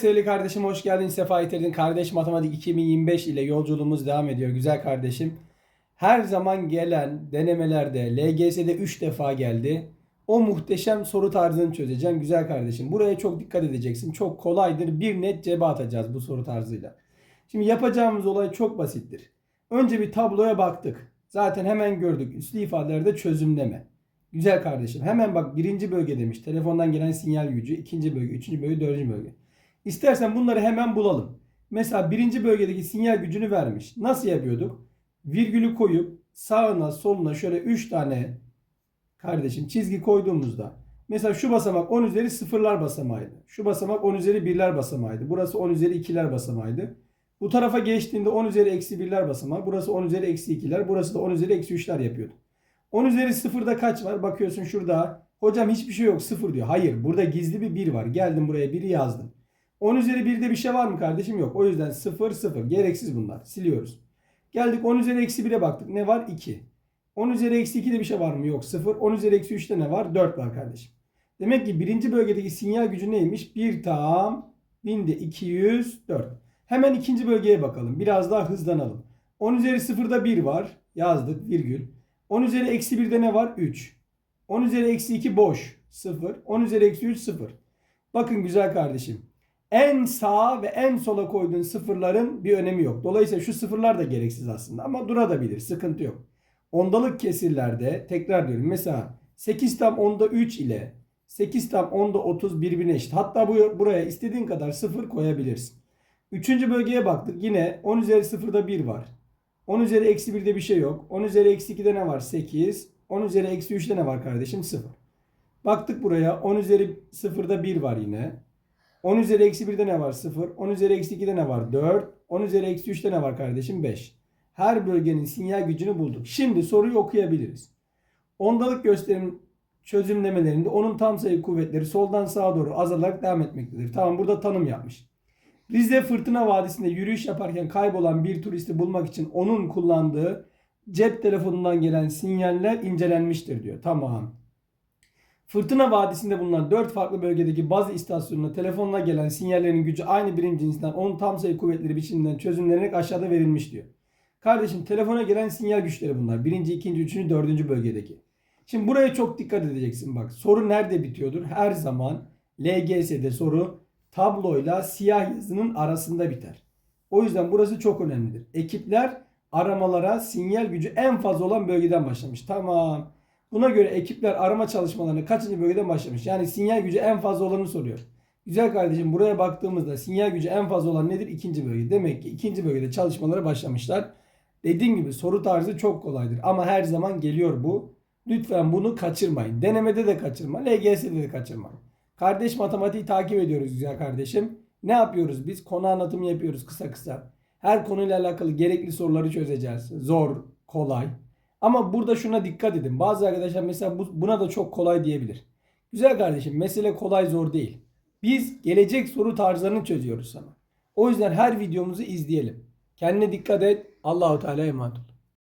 sevgili kardeşim hoş geldin. Sefa getirdin. Kardeş Matematik 2025 ile yolculuğumuz devam ediyor güzel kardeşim. Her zaman gelen denemelerde LGS'de 3 defa geldi. O muhteşem soru tarzını çözeceğim güzel kardeşim. Buraya çok dikkat edeceksin. Çok kolaydır. Bir net cebe atacağız bu soru tarzıyla. Şimdi yapacağımız olay çok basittir. Önce bir tabloya baktık. Zaten hemen gördük. Üslü ifadelerde çözümleme. Güzel kardeşim. Hemen bak birinci bölge demiş. Telefondan gelen sinyal gücü. ikinci bölge, üçüncü bölge, dördüncü bölge. İstersen bunları hemen bulalım. Mesela birinci bölgedeki sinyal gücünü vermiş. Nasıl yapıyorduk? Virgülü koyup sağına soluna şöyle 3 tane kardeşim çizgi koyduğumuzda mesela şu basamak 10 üzeri sıfırlar basamağıydı. Şu basamak 10 üzeri birler basamağıydı. Burası 10 üzeri ikiler basamağıydı. Bu tarafa geçtiğinde 10 üzeri eksi birler basamağı. Burası 10 üzeri eksi ikiler. Burası da 10 üzeri eksi üçler yapıyordu. 10 üzeri sıfırda kaç var? Bakıyorsun şurada. Hocam hiçbir şey yok sıfır diyor. Hayır burada gizli bir 1 var. Geldim buraya 1'i yazdım. 10 üzeri 1'de bir şey var mı kardeşim? Yok. O yüzden 0 0. Gereksiz bunlar. Siliyoruz. Geldik 10 üzeri eksi 1'e baktık. Ne var? 2. 10 üzeri eksi 2'de bir şey var mı? Yok. 0. 10 üzeri eksi 3'te ne var? 4 var kardeşim. Demek ki birinci bölgedeki sinyal gücü neymiş? 1 tam binde 204. Hemen ikinci bölgeye bakalım. Biraz daha hızlanalım. 10 üzeri 0'da 1 var. Yazdık virgül. 10 üzeri eksi 1'de ne var? 3. 10 üzeri eksi 2 boş. 0. 10 üzeri eksi 3 0. Bakın güzel kardeşim. En sağa ve en sola koyduğun sıfırların bir önemi yok. Dolayısıyla şu sıfırlar da gereksiz aslında ama durabilir. Sıkıntı yok. Ondalık kesirlerde tekrar diyorum. Mesela 8 tam onda 3 ile 8 tam onda 30 birbirine eşit. Hatta bu, buraya istediğin kadar sıfır koyabilirsin. Üçüncü bölgeye baktık. Yine 10 üzeri sıfırda 1 var. 10 üzeri eksi 1'de bir şey yok. 10 üzeri eksi 2'de ne var? 8. 10 üzeri eksi 3'te ne var kardeşim? 0. Baktık buraya 10 üzeri 0'da 1 var yine. 10 üzeri eksi 1'de ne var? 0. 10 üzeri eksi 2'de ne var? 4. 10 üzeri eksi 3'te ne var kardeşim? 5. Her bölgenin sinyal gücünü bulduk. Şimdi soruyu okuyabiliriz. Ondalık gösterim çözümlemelerinde onun tam sayı kuvvetleri soldan sağa doğru azalarak devam etmektedir. Tamam burada tanım yapmış. Rize Fırtına Vadisi'nde yürüyüş yaparken kaybolan bir turisti bulmak için onun kullandığı cep telefonundan gelen sinyaller incelenmiştir diyor. Tamam. Fırtına Vadisi'nde bulunan 4 farklı bölgedeki bazı istasyonuna telefonla gelen sinyallerin gücü aynı birim cinsinden onun tam sayı kuvvetleri biçiminden çözümlenerek aşağıda verilmiş diyor. Kardeşim telefona gelen sinyal güçleri bunlar. Birinci, ikinci, üçüncü, dördüncü bölgedeki. Şimdi buraya çok dikkat edeceksin bak. Soru nerede bitiyordur? Her zaman LGS'de soru tabloyla siyah yazının arasında biter. O yüzden burası çok önemlidir. Ekipler aramalara sinyal gücü en fazla olan bölgeden başlamış. Tamam. Buna göre ekipler arama çalışmalarını kaçıncı bölgeden başlamış? Yani sinyal gücü en fazla olanı soruyor. Güzel kardeşim buraya baktığımızda sinyal gücü en fazla olan nedir? İkinci bölge. Demek ki ikinci bölgede çalışmalara başlamışlar. Dediğim gibi soru tarzı çok kolaydır. Ama her zaman geliyor bu. Lütfen bunu kaçırmayın. Denemede de kaçırma. LGS'de de kaçırma. Kardeş matematiği takip ediyoruz güzel kardeşim. Ne yapıyoruz biz? Konu anlatımı yapıyoruz kısa kısa. Her konuyla alakalı gerekli soruları çözeceğiz. Zor, kolay. Ama burada şuna dikkat edin. Bazı arkadaşlar mesela bu, buna da çok kolay diyebilir. Güzel kardeşim mesele kolay zor değil. Biz gelecek soru tarzlarını çözüyoruz sana. O yüzden her videomuzu izleyelim. Kendine dikkat et. Allahu Teala emanet ol.